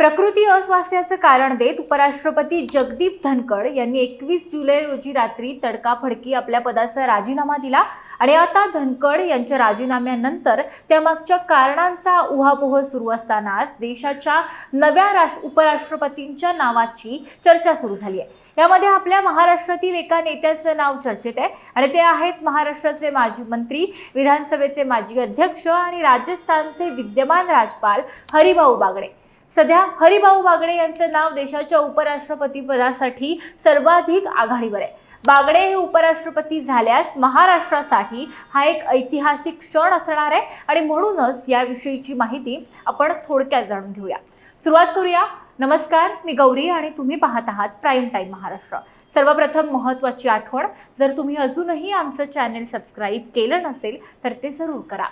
प्रकृती अस्वास्थ्याचं कारण देत उपराष्ट्रपती जगदीप धनखड यांनी एकवीस जुलै रोजी रात्री तडकाफडकी आपल्या पदाचा राजीनामा दिला. आणि आता धनखड यांच्या राजीनाम्यानंतर त्यामागच्या कारणांचा उहापोह सुरू असतानाच देशाच्या नव्या राष्ट्र उपराष्ट्रपतींच्या नावाची चर्चा सुरू झाली आहे. यामध्ये आपल्या महाराष्ट्रातील एका नेत्याचं नाव चर्चेत आहे. आणि ते आहेत महाराष्ट्राचे माजी मंत्री विधानसभेचे माजी अध्यक्ष आणि राजस्थानचे विद्यमान राजपाल हरिभाऊ बागडे. सध्या हरिभाऊ बागडे यांचं नाव देशाच्या उपराष्ट्रपती पदासाठी सर्वाधिक आघाडीवर आहे. बागडे हे उपराष्ट्रपती झाल्यास महाराष्ट्रासाठी हा एक ऐतिहासिक क्षण असणार आहे आणि म्हणूनच याविषयीची माहिती आपण थोडक्यात जाणून घेऊया. सुरुवात करूया नमस्कार मी गौरी आणि तुम्ही पाहत आहात प्राईम टाईम महाराष्ट्र. सर्वप्रथम महत्त्वाची आठवण जर तुम्ही अजूनही आमचं चॅनेल सबस्क्राईब केलं नसेल तर ते जरूर करा.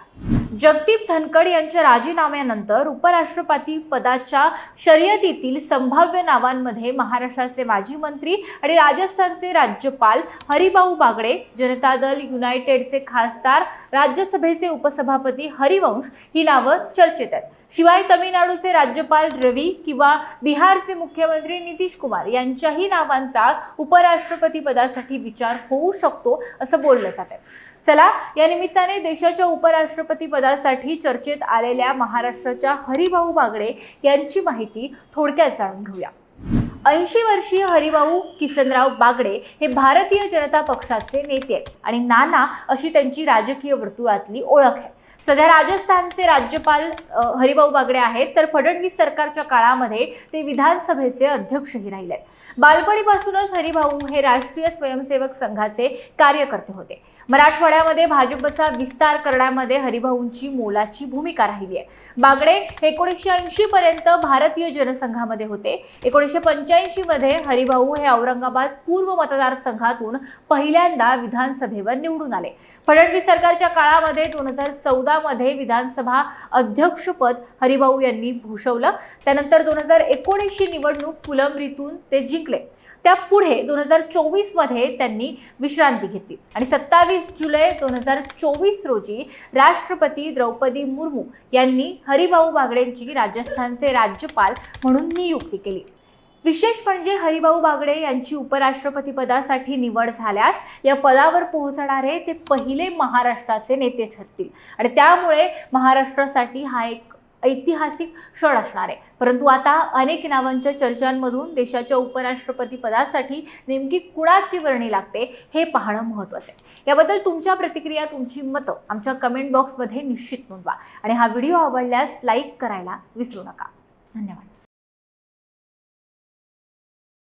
जगदीप धनखड यांच्या राजीनाम्यानंतर उपराष्ट्रपती पदाच्या शर्यतीतील संभाव्य नावांमध्ये महाराष्ट्राचे माजी मंत्री आणि राजस्थानचे राज्यपाल हरिभाऊ बागडे जनता दल युनायटेडचे खासदार राज्यसभेचे उपसभापती हरिवंश ही नावं चर्चेत आहेत. शिवाय तमिळनाडूचे राज्यपाल रवी किंवा बिहारचे मुख्यमंत्री नितीश कुमार यांच्याही नावांचा उपराष्ट्रपती पदासाठी विचार होऊ शकतो असं बोललं जात आहे. चला या निमित्ताने देशाच्या उपराष्ट्रपती पदासाठी चर्चेत आलेल्या महाराष्ट्राच्या हरिभाऊ बागडे यांची माहिती थोडक्यात जाणून घेऊया. ऐंशी वर्षीय हरिभाऊ किसनराव बागडे हे भारतीय जनता पक्षाचे नेते आहेत. आणि नाना अशी त्यांची राजकीय वर्तुळातली ओळख आहे. सध्या राजस्थानचे राज्यपाल हरिभाऊ बागडे आहेत. तर फडणवीस सरकारच्या काळामध्ये ते विधानसभेचे अध्यक्षही राहिले बालपणीपासूनच हरिभाऊ हे राष्ट्रीय स्वयंसेवक संघाचे कार्यकर्ते होते. मराठवाड्यामध्ये भाजपचा विस्तार करण्यामध्ये हरिभाऊंची मोलाची भूमिका राहिली आहे. बागडे एकोणीसशे ऐंशी पर्यंत भारतीय जनसंघामध्ये होते. एकोणीसशे पंच्याऐंशी मध्ये हरिभाऊ हे औरंगाबाद पूर्व मतदारसंघातून पहिल्यांदा विधानसभेवर निवडून आले. फडणवीस सरकारच्या काळामध्ये दोन हजार चौदामध्ये विधानसभा अध्यक्षपद हरिभाऊ यांनी भूषवलं. त्यानंतर दोन हजार एकोणीसची निवडणूक फुलंब्रीतून ते जिंकले. त्या पुढे दोन हजार चोवीसमध्ये त्यांनी विश्रांती घेतली. आणि सत्तावीस जुलै दोन हजार चोवीस रोजी राष्ट्रपती द्रौपदी मुर्मू यांनी हरिभाऊ बागडेंची राजस्थानचे राज्यपाल म्हणून नियुक्ती केली. विशेष म्हणजे हरिभाऊ बागडे यांची उपराष्ट्रपती पदासाठी निवड झाल्यास या पदावर पोहोचणारे ते पहिले महाराष्ट्राचे नेते ठरतील. आणि त्यामुळे महाराष्ट्रासाठी हा एक ऐतिहासिक क्षण असणार आहे. परंतु आता अनेक नावांच्या चर्चांमधून देशाच्या उपराष्ट्रपती पदासाठी नेमकी कुणाची वर्णी लागते हे पाहणं महत्त्वाचं आहे. याबद्दल तुमच्या प्रतिक्रिया तुमची मतं आमच्या कमेंट बॉक्समध्ये निश्चित नोंदवा. आणि हा व्हिडिओ आवडल्यास लाईक करायला विसरू नका. धन्यवाद.